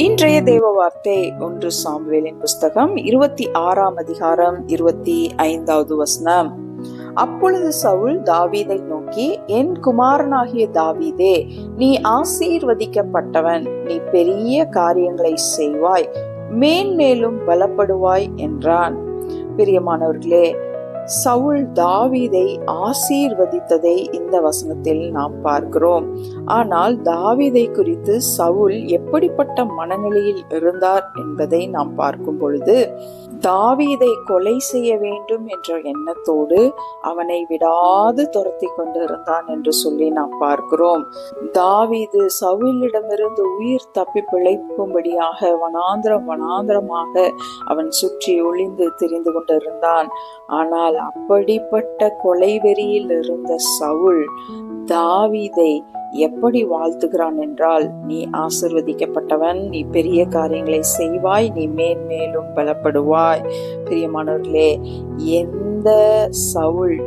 இன்றைய தேவ வார்த்தை ஒன்று சாம்வேலின் புஸ்தகம் இருபத்தி ஆறாம் அதிகாரம் இருபத்தி ஐந்தாவது வசனம். அப்பொழுது சவுல் தாவீதை நோக்கி என் குமாரனாகிய தாவீதே நீ ஆசீர்வதிக்கப்பட்டவன். நீ பெரிய காரியங்களை செய்வாய். மேன்மேலும் பலப்படுவாய் என்றான். பிரியமானவர்களே சவுல் தாவீதை ஆசீர்வதித்ததை இந்த வசனத்தில் நாம் பார்க்கிறோம். ஆனால் தாவீதை குறித்து சவுல் எப்படிப்பட்ட மனநிலையில் இருந்தார் என்பதை நாம் பார்க்கும் பொழுது தாவீதை கொலை செய்ய வேண்டும் என்ற எண்ணத்தோடு அவனை விடாது துரத்தி கொண்டு இருந்தான் என்று சொல்லி நாம் பார்க்கிறோம். தாவீது சவுலிடமிருந்து உயிர் தப்பி பிழைக்கும்படியாக வனாந்திரம் வனாந்திரமாக அவன் சுற்றி ஒளிந்து திரிந்து கொண்டிருந்தான். ஆனால் அப்படிப்பட்ட கொலைவெறியில் இருந்த சவுல் தாவீதை எப்படி வாழ்த்துகிறான் என்றால் நீ ஆசிர்வதிக்கப்பட்டவன் நீ பெரிய காரியங்களை செய்வாய் நீ மேன்மேலும் பலப்படுவாய். பிரியமானவர்களே எந்த சவுல்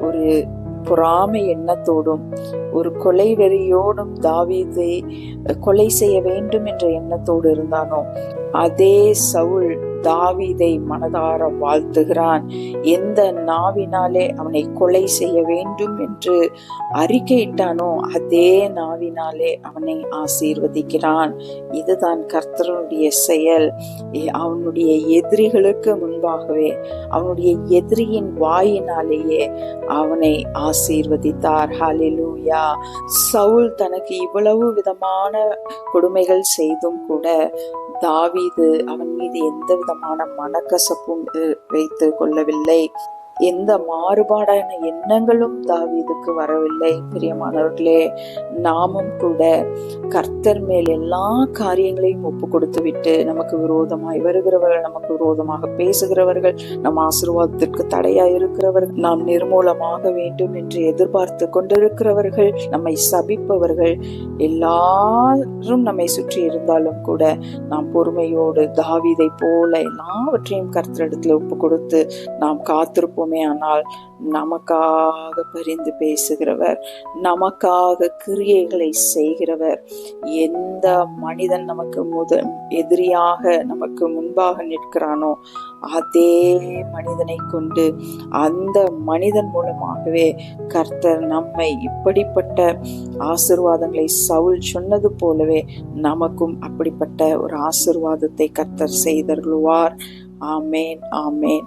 ஒரு பொறாமை எண்ணத்தோடும் ஒரு கொலை வெறியோடும் தாவீதை கொலை செய்ய வேண்டும் என்ற எண்ணத்தோடு இருந்தானோ அதே சவுல் தாவீதை மனதார வாழ்த்துகிறான். எந்த நாவினாலே அவனை கொலை செய்ய வேண்டும் என்று அறிக்கையிட்டானோ அதே நாவினாலே அவனை ஆசீர்வதிக்கிறான். இதுதான் கர்த்தருடைய செயல். அவனுடைய எதிரிகளுக்கு முன்பாகவே அவனுடைய எதிரியின் வாயினாலேயே அவனை ஆசீர்வதித்தார். ஹாலிலூயா சவுல் தனக்கு இவ்வளவு விதமான கொடுமைகள் செய்தும் கூட தாவீது அவன் மீது எந்த விதமான மனக்கசப்பும் வைத்து கொள்ளவில்லை. எந்த மாறுபாடான எண்ணங்களும் தாவீதுக்கு வரவில்லை. பிரியமானவர்களே நாமும் கூட கர்த்தர் மேல் எல்லா காரியங்களையும் ஒப்பு கொடுத்து விட்டு நமக்கு விரோதமாய் வருகிறவர்கள் நமக்கு விரோதமாக பேசுகிறவர்கள் நம் ஆசீர்வாதத்திற்கு தடையா இருக்கிறவர்கள் நாம் நிர்மூலமாக வேண்டும் என்று எதிர்பார்த்து கொண்டிருக்கிறவர்கள் நம்மை சபிப்பவர்கள் எல்லாரும் நம்மை சுற்றி இருந்தாலும் கூட நாம் பொறுமையோடு தாவீதை போல எல்லாவற்றையும் கர்த்தரிடத்துல ஒப்பு கொடுத்து நாம் காத்திருப்போம். இருப்போமே ஆனால் நமக்காக பரிந்து பேசுகிறவர் நமக்காக கிரியைகளை செய்கிறவர். எந்த மனிதன் நமக்கு முத எதிரியாக நமக்கு முன்பாக நிற்கிறானோ அதே மனிதனை கொண்டு அந்த மனிதன் மூலமாகவே கர்த்தர் நம்மை இப்படிப்பட்ட ஆசிர்வாதங்களை சவுல் சொன்னது போலவே நமக்கும் அப்படிப்பட்ட ஒரு ஆசிர்வாதத்தை கர்த்தர் செய்தருள்வார். ஆமேன் ஆமேன்.